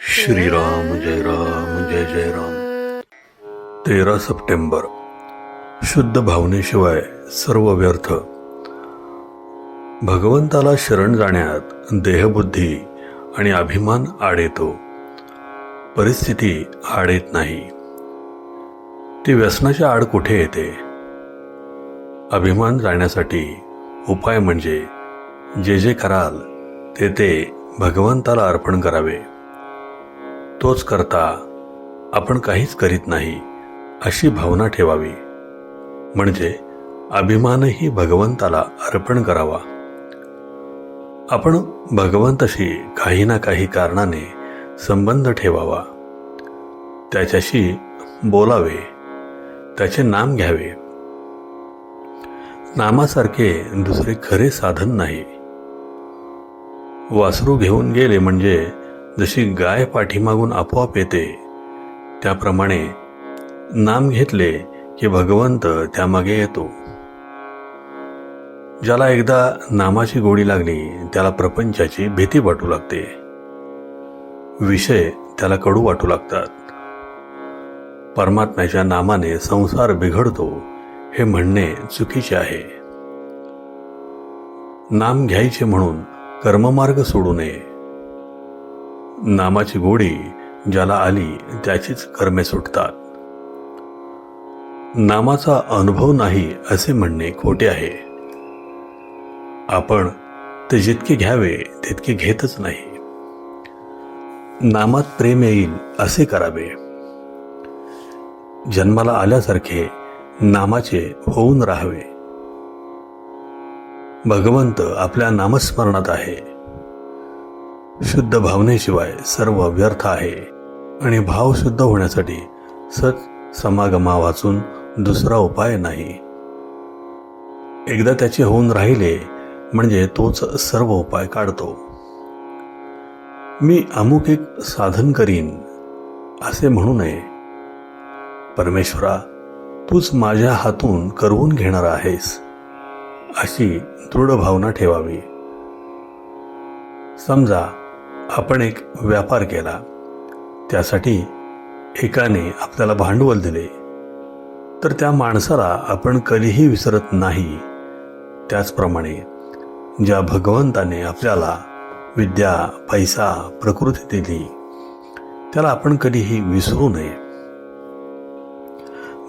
श्रीराम जय राम जय जय राम। तेरा सप्टेंबर। शुद्ध भावनेशिवाय सर्व व्यर्थ। भगवंताला शरण जाण्यात देहबुद्धी आणि अभिमान आड येतो परिस्थिती आड येत नाही. ती व्यसनाच्या आड कुठे येते? अभिमान जाण्यासाठी उपाय म्हणजे जे जे कराल ते ते भगवंताला अर्पण करावे. तोच करता आपण काहीच करीत नाही अशी भावना ठेवावी. म्हणजे अभिमानही भगवंताला अर्पण करावा. आपण भगवंताशी काही ना काही कारणाने संबंध ठेवावा. त्याच्याशी बोलावे. त्याचे नाम घ्यावे. नामासारखे दुसरे खरे साधन नाही. वासरू घेऊन गेले म्हणजे जशी गाय पाठीमागून आपोआप येते त्याप्रमाणे नाम घेतले की भगवंत त्यामागे येतो. ज्याला एकदा नामाची गोडी लागली त्याला प्रपंचाची भीती वाटू लागते. विषय त्याला कडू वाटू लागतात. परमात्म्याच्या नामाने संसार बिघडतो. हे म्हणणे चुकीचे आहे. नाम घ्यायचे म्हणून कर्ममार्ग सोडू नये. नामाची गोडी ज्याला आली त्याचीच कर्मे सुटतात. नामाचा अनुभव नाही असे म्हणणे खोटे आहे. आपण ते जितके घ्यावे तितके घेतच नाही. नामात प्रेम येईल असे करावे. जन्माला आल्यासारखे नामाचे होऊन राहावे. भगवंत आपल्या नामस्मरणात आहे. शुद्ध भावनेशिवाय सर्व व्यर्थ आहे आणि भाव शुद्ध होण्यासाठी सत समागमा वाचून दुसरा उपाय नाही. एकदा त्याचे होऊन राहिले म्हणजे तोच सर्व उपाय काढतो. मी अमुक एक साधन करीन असे म्हणू नये. परमेश्वरा तूच माझ्या हातून करवून घेणार आहेस अशी दृढ भावना ठेवावी. समजा आपण एक व्यापार केला. त्यासाठी एकाने आपल्याला भांडवल दिले. तर त्या माणसाला आपण कधीही विसरत नाही. त्याचप्रमाणे ज्या भगवंताने आपल्याला विद्या पैसा प्रकृती दिली त्याला आपण कधीही विसरू नये.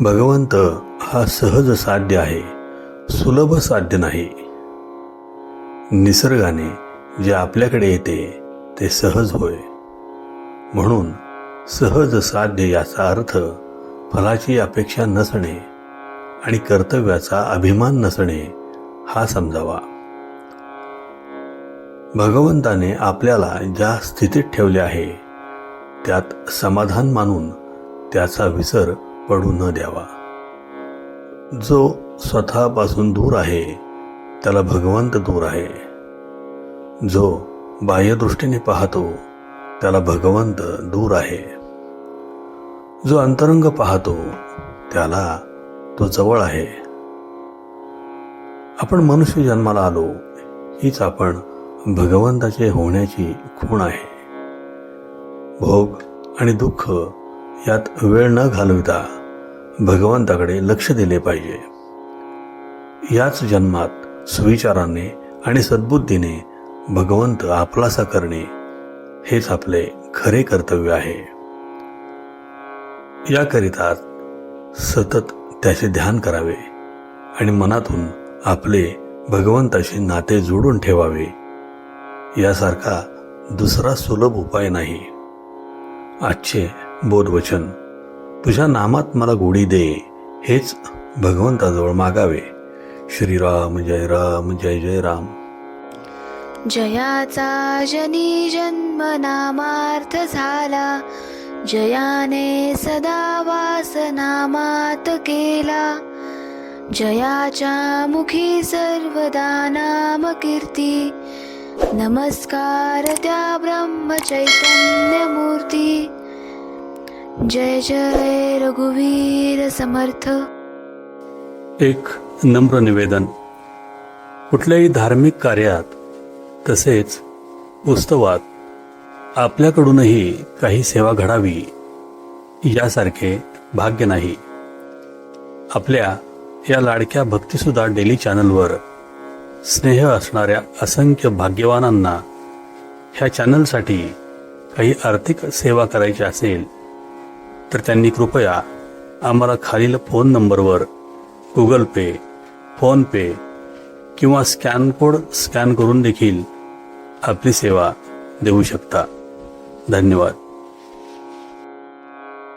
भगवंत हा सहज साध्य आहे सुलभ साध्य नाही. निसर्गाने जे आपल्याकडे येते ते सहज होय. म्हणून सहज साध्य याचा अर्थ फलाची अपेक्षा नसणे आणि कर्तव्याचा अभिमान नसणे हा समजावा. भगवंताने आपल्याला ज्या स्थितीत ठेवले आहे त्यात समाधान मानून त्याचा विसर पडू न द्यावा. जो स्वतःपासून दूर आहे त्याला भगवंत दूर आहे. जो बाह्यदृष्टीने पाहतो त्याला भगवंत दूर आहे. जो अंतरंग पाहतो त्याला तो जवळ आहे. आपण मनुष्य जन्माला आलो हीच आपण भगवंताचे होण्याची खूण आहे. भोग आणि दुःख यात वेळ न घालविता भगवंताकडे लक्ष दिले पाहिजे. याच जन्मात सुविचाराने आणि सद्बुद्धीने भगवंत आपलासा करणे हेच आपले खरे कर्तव्य आहे. याकरिता सतत त्याचे ध्यान करावे आणि मनातून आपले भगवंताशी नाते जोडून ठेवावे. यासारखा दुसरा सुलभ उपाय नाही. आजचे बोधवचन. तुझ्या नामात मला गोडी दे हेच भगवंताजवळ मागावे. श्रीराम जय राम जय जय राम. जयाचा जनी जन्म नामार्थ झाला. जयाने सदा वास नामात केला. जयाच्या मुखी सर्वदा नाम कीर्ती. नमस्कार त्या ब्रह्म चैतन्य मूर्ती. जय जय रघुवीर समर्थ. एक नम्र निवेदन. कुठल्याही धार्मिक कार्यात तसेच उत्सवात आपल्याकडूनही काही सेवा घडावी यासारखे भाग्य नाही. आपल्या या लाडक्या भक्तीसुद्धा डेली चॅनलवर स्नेह असणाऱ्या असंख्य भाग्यवानांना ह्या चॅनलसाठी काही आर्थिक सेवा करायची असेल तर त्यांनी कृपया आम्हाला खालील फोन नंबरवर गुगल पे फोनपे किंवा स्कॅन कोड स्कॅन करून देखील आपली सेवा देऊ शकता. धन्यवाद.